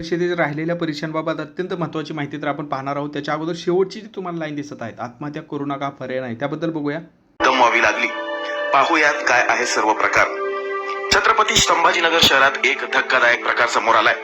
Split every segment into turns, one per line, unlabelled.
परिषदेत राहिलेल्या परीक्षांबाबत अत्यंत महत्त्वाची माहिती तर आपण पाहणार आहोत. त्याच्या अगोदर शेवटची जी तुम्हाला लाईन दिसत आहेत आत्महत्या करू नका पर्याय नाही. त्याबद्दल बघूया.
गमवावी लागली. पाहूयात काय आहे सर्व प्रकार. छत्रपती संभाजीनगर शहरात एक धक्कादायक प्रकार समोर आलाय.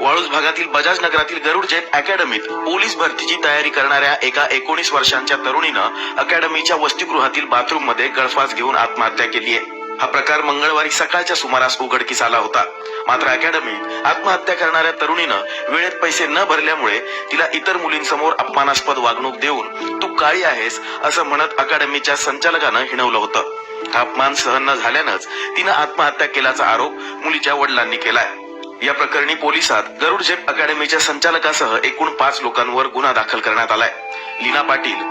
वाळूज भागातील बजाज नगरातील गरुड जैन अकॅडमीत पोलीस भरतीची तयारी करणाऱ्या एका एकोणीस वर्षांच्या तरुणीनं अकॅडमीच्या वसतिगृहातील बाथरूममध्ये गळफास घेऊन आत्महत्या केली आहे. हा प्रकार मंगळवारी सकाळच्या सुमारास उघडकीस आला होता. मात्र अकॅडमीत आत्महत्या करणाऱ्या तरुणीनं वेळेत पैसे न भरल्यामुळे तिला इतर मुलींसमोर अपमानास्पद वागणूक देऊन तू काळी आहेस असं म्हणत अकॅडमीच्या संचालकानं हिणवलं होतं. हा अपमान सहन न झाल्यानंच तिनं आत्महत्या केल्याचा आरोप मुलीच्या वडिलांनी केलाय. या प्रकरणी पोलिसात गरुड झेप अकॅडमीच्या संचालकासह एकूण पाच लोकांवर गुन्हा दाखल करण्यात आलाय. लीना पाटील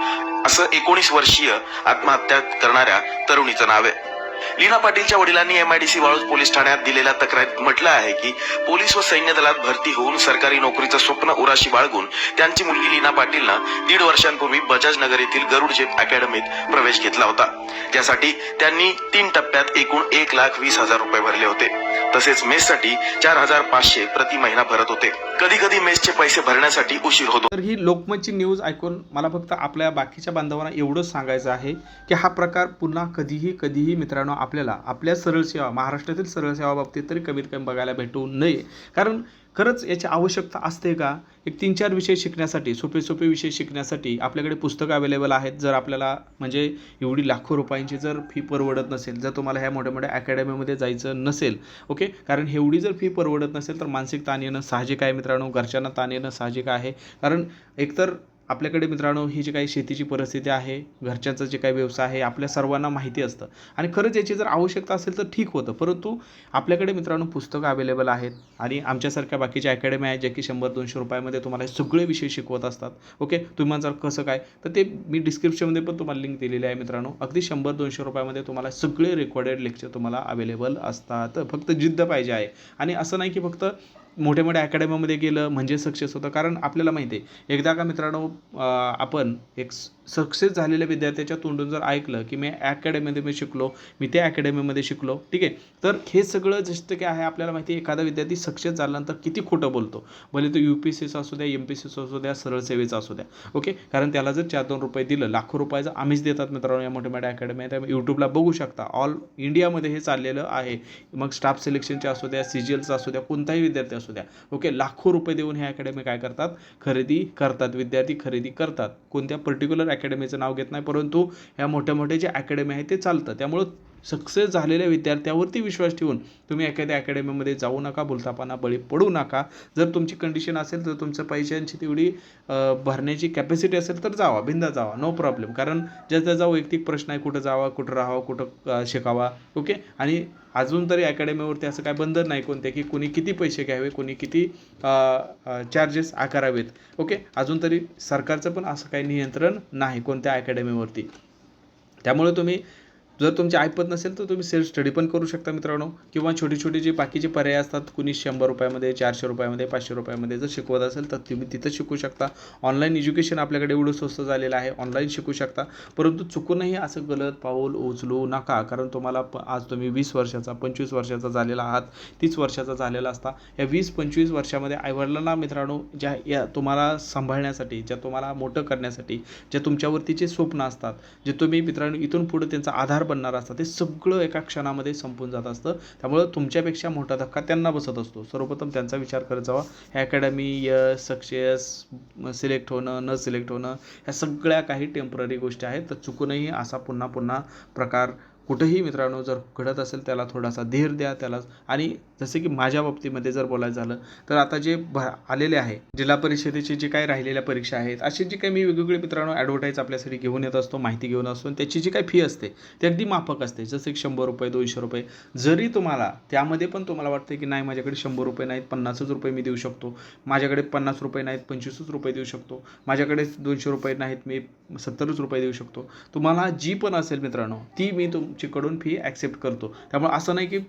असं एकोणीस वर्षीय आत्महत्या करणाऱ्या तरुणीचं नाव आहे. लीना पाटीलच्या वडिलांनी एमआयडीसी वाळूज पोलीस ठाण्यात दिलेल्या तक्रारीत म्हटलं आहे की पोलीस व सैन्य दलात भरती होऊन सरकारी नोकरीचं स्वप्न उराशी बाळगून त्यांची मुलगी लीना पाटीलनं दीड वर्षांपूर्वी बजाज नगर येथील गरुड जेप अकॅडमीत प्रवेश घेतला होता. त्यासाठी त्यांनी तीन टप्प्यात एकूण एक लाख वीस हजार रुपये भरले होते. तसेच मेससाठी चार हजार पाचशे प्रति महिना भरत होते. कधी कधी मेसचे पैसे भरण्यासाठी उशीर होतो.
तर ही लोकमतची न्यूज ऐकून मला फक्त आपल्या बाकीच्या बांधवांना एवढंच सांगायचं आहे की हा प्रकार पुन्हा कधीही कधीही मित्रांनो आपल्याला आपल्या सरळ सेवा महाराष्ट्रातील सरळ सेवा बाबतीत तरी कमीत कमी बघायला भेटू नये. कारण खरंच याची आवश्यकता असते का? एक तीन चार विषय शिकण्यासाठी सोपे सोपे विषय शिकण्यासाठी आपल्याकडे पुस्तकं अवेलेबल आहेत. जर आपल्याला म्हणजे एवढी लाखो रुपयांची जर फी परवडत नसेल जर तुम्हाला ह्या मोठ्या मोठ्या अकॅडमीमध्ये जायचं नसेल ओके कारण एवढी जर फी परवडत नसेल तर मानसिक ताण येणं साहजिक आहे मित्रांनो. घरच्यांना ताण येणं साहजिक आहे. कारण एकतर आपल्याकडे मित्रांनो ही जी काही शेतीची परिस्थिती आहे घरच्यांचं जे काही व्यवसाय आहे आपल्या सर्वांना माहिती असतं. आणि खरंच याची जर आवश्यकता असेल तर ठीक होतं. परंतु आपल्याकडे मित्रांनो पुस्तकं अवेलेबल आहेत आणि आमच्यासारख्या बाकीच्या अकॅडमी आहेत ज्या की शंभर दोनशे रुपयामध्ये तुम्हाला सगळे विषय शिकवत असतात. ओके तुम्ही जर कसं काय तर ते मी डिस्क्रिप्शनमध्ये पण तुम्हाला लिंक दिलेली आहे मित्रांनो. अगदी शंभर दोनशे रुपयामध्ये तुम्हाला सगळे रेकॉर्डेड लेक्चर तुम्हाला अवेलेबल असतात. फक्त जिद्द पाहिजे आहे. आणि असं नाही की फक्त मोठ्या मोठ्या अकॅडमीमध्ये गेलं म्हणजे सक्सेस होतं. कारण आपल्याला माहिती आहे एकदा का मित्रांनो आपण एक सक्सेस झालेल्या विद्यार्थ्याच्या तोंडून जर ऐकलं की मी अकॅडमीमध्ये मी शिकलो मी त्या अकॅडमीमध्ये शिकलो ठीक आहे? तर हे सगळं जसं की आहे आपल्याला माहिती आहे एखादा विद्यार्थी सक्सेस झाल्यानंतर किती खोटं बोलतो? भले तो यू पी सीचा असू द्या एम पी सीचा असू द्या सरळ सेवेचा असू द्या ओके? कारण त्याला जर चार दोन रुपये दिलं लाखो रुपयाचं आम्हीच देतात मित्रांनो या मोठ्या मोठ्या अकॅडमी आहे त्यामुळे यूट्यूबला बघू शकता ऑल इंडियामध्ये हे चाललेलं आहे. मग स्टाफ सिलेक्शनचे असू द्या सी जी एलचं असू द्या कोणताही विद्यार्थी असू द्या ओके? लाखो रुपये देऊन हे अकॅडमी काय करतात? खरेदी करतात विद्यार्थी खरेदी करतात. कोणत्या पर्टिक्युलर अकॅडमीचं नाव घेत नाही परंतु ह्या मोठ्या मोठ्या जे अकॅडमी आहे ते चालतं. त्यामुळं सक्सेस झालेल्या विद्यार्थ्यावरती विश्वास ठेवून तुम्ही एखाद्या अकॅडमीमध्ये जाऊ नका बोलतापाना बळी पडू नका. जर तुमची कंडिशन असेल तर तुमचं पैशांची तेवढी भरण्याची कॅपॅसिटी असेल तर जावा बिंदा जावा नो प्रॉब्लेम कारण ज्याचा जाऊ वैयक्तिक प्रश्न आहे कुठं जावा कुठं राहावं कुठं शिकावा ओके आणि अजून तरी अकॅडमीवरती असं काय बंधन नाही कोणते की कोणी किती पैसे घ्यावे कोणी किती चार्जेस आकारावेत ओके अजून तरी सरकारचं पण असं काही नियंत्रण नाही कोणत्या अकॅडमीवरती त्यामुळे तुम्ही जर तुमची ऐपत नसेल तर तुम्ही सेल्फ स्टडी पण करू शकता मित्रांनो. किंवा छोटी छोटी जे बाकीचे पर्याय असतात कुणी शंभर रुपयामध्ये चारशे रुपयामध्ये पाचशे रुपयामध्ये जर शिकवत असेल तर तुम्ही तिथं शिकू शकता. ऑनलाईन एज्युकेशन आपल्याकडे एवढं स्वस्त झालेलं आहे ऑनलाईन शिकू शकता. परंतु चुकूनही असं गलत पाऊल उचलू नका. कारण तुम्हाला प आज तुम्ही वीस वर्षाचा पंचवीस वर्षाचा झालेला आहात तीस वर्षाचा झालेला असता. या वीस पंचवीस वर्षामध्ये आईवडिलांना मित्रांनो ज्या या तुम्हाला सांभाळण्यासाठी ज्या तुम्हाला मोठं करण्यासाठी ज्या तुमच्यावरतीचे स्वप्न असतात जे तुम्ही मित्रांनो इथून पुढे त्यांचा आधार बनणार असतं ते सगळं एका क्षणामध्ये संपून जात असतं. त्यामुळं तुमच्यापेक्षा मोठा धक्का त्यांना बसत असतो. सर्वप्रथम त्यांचा विचार करत जावा. ह्या अकॅडमी यश सक्सेस सिलेक्ट होणं न सिलेक्ट होणं ह्या सगळ्या काही टेंपररी गोष्टी आहेत. तर चुकूनही असा पुन्हा पुन्हा प्रकार कुठंही मित्रांनो जर घडत असेल त्याला थोडासा धीर द्या त्याला आणि जसे की माझ्या बाबतीमध्ये जर बोलायचं झालं तर आता जे भ आलेले आहे जिल्हा परिषदेची जी काही राहिलेल्या परीक्षा आहेत अशी जी काही मी वेगवेगळे मित्रांनो ॲडव्हर्टाईज आपल्यासाठी घेऊन येत असतो माहिती घेऊन असतो आणि त्याची जी काही फी असते ती अगदी माफक असते. जसं की शंभर रुपये दोनशे रुपये. जरी तुम्हाला त्यामध्ये पण तुम्हाला वाटतं की नाही माझ्याकडे शंभर रुपये नाहीत पन्नासच रुपये मी देऊ शकतो. माझ्याकडे पन्नास रुपये नाहीत पंचवीसच रुपये देऊ शकतो. माझ्याकडे दोनशे रुपये नाहीत मी सत्तरच रुपये देऊ शकतो. तुम्हाला जी पण असेल मित्रांनो ती मी तुम तुमच्याकडून फी ॲक्सेप्ट करतो. त्यामुळे असं नाही की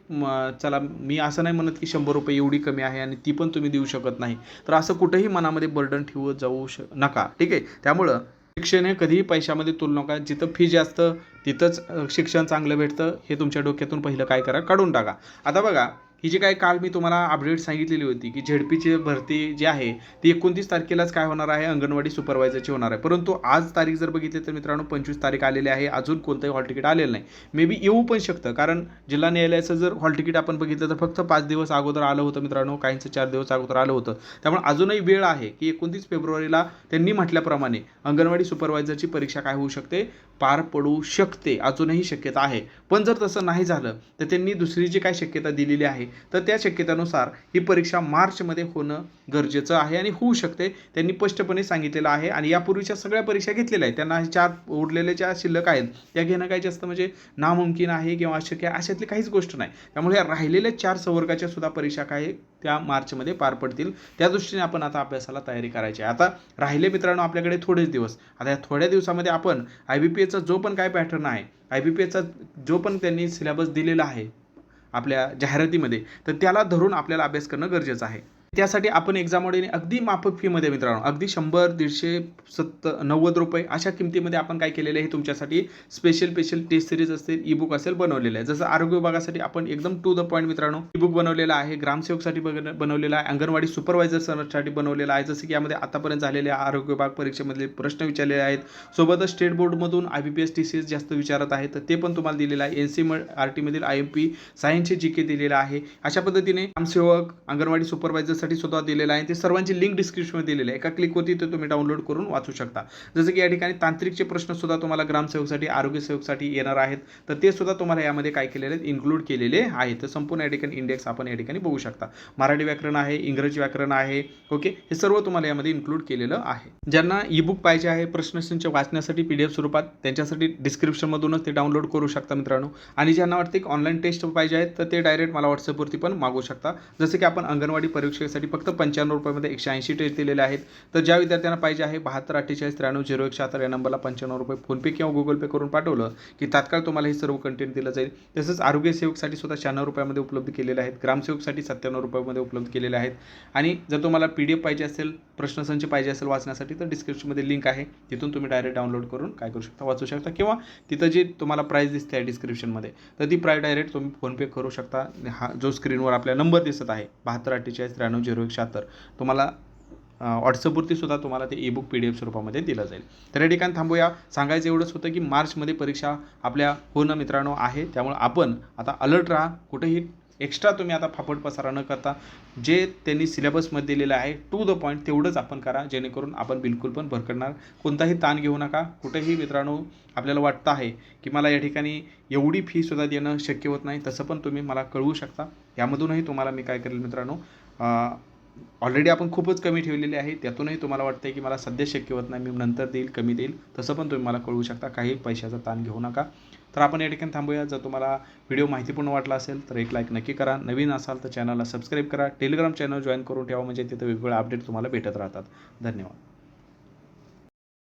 चला मी असं नाही म्हणत की शंभर रुपये एवढी कमी आहे आणि ती पण तुम्ही देऊ शकत नाही. तर असं कुठेही मनामध्ये बर्डन ठेवत जाऊ श नका. ठीक आहे? त्यामुळं शिक्षण हे कधीही पैशामध्ये तुलना नका. जिथं फी जास्त तिथंच शिक्षण चांगलं भेटतं. हे तुमच्या डोक्यातून पहिलं काय करा? काढून टाका. आता बघा ही जी काही काल मी तुम्हाला अपडेट सांगितलेली होती की झेडपीची भरती जी आहे ती एकोणतीस तारखेलाच काय होणार आहे? अंगणवाडी सुपरवायझरची होणार आहे. परंतु आज तारीख जर बघितली तर मित्रांनो पंचवीस तारीख आलेली आहे. अजून कोणतंही हॉल तिकीट आलेलं नाही. मे बी येऊ पण शकतं. कारण जिल्हा न्यायालयाचं जर हॉल तिकीट आपण बघितलं तर फक्त पाच दिवस अगोदर आलं होतं मित्रांनो. काहींचं चार दिवस अगोदर आलं होतं. त्यामुळे अजूनही वेळ आहे की एकोणतीस फेब्रुवारीला त्यांनी म्हटल्याप्रमाणे अंगणवाडी सुपरवायझरची परीक्षा काय होऊ शकते? पार पडू शकते. अजूनही शक्यता आहे. पण जर तसं नाही झालं तर त्यांनी दुसरी जी काय शक्यता दिलेली आहे तर त्या शक्यतेनुसार ही परीक्षा मार्चमध्ये होणं गरजेचं आहे आणि होऊ शकते. त्यांनी स्पष्टपणे सांगितलेलं आहे आणि यापूर्वीच्या सगळ्या परीक्षा घेतलेल्या आहेत. त्यांना हे चार उरलेल्या ज्या शिल्लक आहेत त्या घेणं काही जास्त म्हणजे नामुमकिन आहे किंवा अशक्य आहे अशातली काहीच गोष्ट नाही. त्यामुळे या राहिलेल्या चार संवर्गाच्या सुद्धा परीक्षा काय त्या मार्चमध्ये पार पडतील. त्या दृष्टीने आपण आता अभ्यासाला तयारी करायची आहे. आता राहिले मित्रांनो आपल्याकडे थोडेच दिवस. आता या थोड्या दिवसामध्ये आपण आय बी पी एचा जो पण काय पॅटर्न आहे आय बी पी एचा जो पण त्यांनी सिलेबस दिलेला आहे आपल्या जाहिरातीमध्ये तर त्याला धरून आपल्याला अभ्यास करणं गरजेचं आहे. त्यासाठी आपण एक्झाममध्ये अगदी माफक फीमध्ये मित्रांनो अगदी शंभर दीडशे सत्तर नव्वद रुपये अशा किमतीमध्ये आपण काय केलेलं आहे हे तुमच्यासाठी? स्पेशल स्पेशल टेस्ट सिरीज असेल ई बुक असेल बनवलेलं आहे. जसं आरोग्य विभागासाठी आपण एकदम टू द पॉईंट मित्रांनो ई बुक बनवलेलं आहे ग्रामसेवकसाठी बन- बनवलेलं आहे अंगणवाडी सुपरवायझरसाठी बनवलेलं आहे. जसं की यामध्ये आतापर्यंत झालेल्या आरोग्य विभाग परीक्षेमधले प्रश्न विचारलेले आहेत. सोबतच state बोर्डमधून I B P S T C S जास्त विचारत आहे तर ते पण तुम्हाला दिलेलं आहे. एन सी आर टीमधील आय एम पी सायन्सचे जी के दिलेलं आहे. अशा पद्धतीने ग्रामसेवक अंगणवाडी सुपरवायझरसाठी सुद्धा दिलेलं आहे. ते सर्वांची लिंक डिस्क्रिप्शनमध्ये दिलेली आहे. एका क्लिकवरती ते तुम्ही डाउनलोड करून वाचू शकता. जसं की या ठिकाणी तांत्रिकचे प्रश्न सुद्धा तुम्हाला ग्रामसेवकसाठी आरोग्यसेवकसाठी येणार आहेत. तर ते सुद्धा तुम्हाला यामध्ये काय केलेले आहेत? इन्क्लूड केलेले आहेत. तर संपूर्ण या ठिकाणी इंडेक्स आपण या ठिकाणी बघू शकता. मराठी व्याकरण आहे इंग्रजी व्याकरण आहे ओके हे सर्व तुम्हाला यामध्ये इन्क्लूड केलेलं आहे. ज्यांना ई बुक पाहिजे आहे प्रश्नसंच वाचण्यासाठी पी डी एफ स्वरूपात त्यांच्यासाठी डिस्क्रिप्शनमधूनच ते डाउनलोड करू शकता मित्रांनो. आणि ज्यांना वाटते की ऑनलाईन टेस्ट पाहिजे आहेत तर ते डायरेक्ट मला व्हॉट्सअपवरती पण मागू शकता. जसं की आपण अंगणवाडी परीक्षेसाठी फक्त पंच्याण्णव रुपयामध्ये एकशे ऐंशी टेस्ट दिलेले आहेत. तर ज्या विद्यार्थ्यांना पाहिजे आहे बहात्तर अठ्ठेचाळीस त्र्याण्णव झिरो एक शहात्तर या नंबरला पंच्याण्णव रुपये फोनपे किंवा गुगल पे करून पाठवलं की तात्काळ तुम्हाला हे सर्व कंटेंट दिलं जाईल. तसंच आरोग्य सेवकसाठी सुद्धा शहाण्णव रुपयामध्ये उपलब्ध केलेले आहेत. ग्रामसेवकसाठी सत्त्याण्णव रुपयामध्ये उपलब्ध केलेले आहेत. आणि जर तुम्हाला पी डी एफ पाहिजे असेल प्रश्नसंच पाहिजे असेल वाचण्यासाठी तर डिस्क्रिप्शनमध्ये लिंक आहे. तिथून तुम्ही डायरेक्ट डाउनलोड करून काय करू शकता वाचू शकता किंवा तिथं जी तुम्हाला प्राईस दिसते आहे डिस्क्रिप्शनमध्ये तर ती प्राईस डायरेक्ट तुम्ही फोनपे करू शकता. हा जो स्क्रीनवर आपला नंबर दिसत आहे बहात्तर अठ्ठेचाळीस त्र्याण्णव झिरो एक शहात्तर. तुम्हाला व्हॉट्सअपवरती सुद्धा तुम्हाला ते e book P D F स्वरूपामध्ये दिलं जाईल. तर या ठिकाणी थांबूया. सांगायचं एवढंच होतं की मार्चमध्ये परीक्षा आपल्या होणं मित्रांनो आहे. त्यामुळे आपण आता अलर्ट राहा. कुठेही एक्स्ट्रा तुम्ही आता फाफट पसारा न करता. जे त्यांनी सिलेबसमध्ये दिलेलं आहे टू द पॉईंट तेवढंच आपण करा. जेणेकरून आपण बिलकुल पण भरकडणार कोणताही ताण घेऊ नका. कुठेही मित्रांनो आपल्याला वाटतं आहे की मला या ठिकाणी एवढी फीसुद्धा देणं शक्य होत नाही. तसं पण तुम्ही मला कळवू शकता. यामधूनही तुम्हाला मी काय करेल मित्रांनो ऑलरेडी आपण खूपच कमी ठेवलेली आहे. त्यातूनही तुम्हाला वाटते की मला सध्या शक्य होत नाही. मी नंतर देईल कमी देईल. तसं पण तुम्ही मला कळवू शकता. काही पैशाचा ताण घेऊ नका. तर आपण या ठिकाणी थांबूया. जर तुम्हाला व्हिडिओ माहितीपूर्ण वाटला असेल तर एक लाईक नक्की करा. नवीन असाल तर चॅनलला सबस्क्राईब करा. टेलिग्राम चॅनल जॉईन करून ठेवा. म्हणजे तिथं वेगवेगळे अपडेट तुम्हाला भेटत राहतात. धन्यवाद.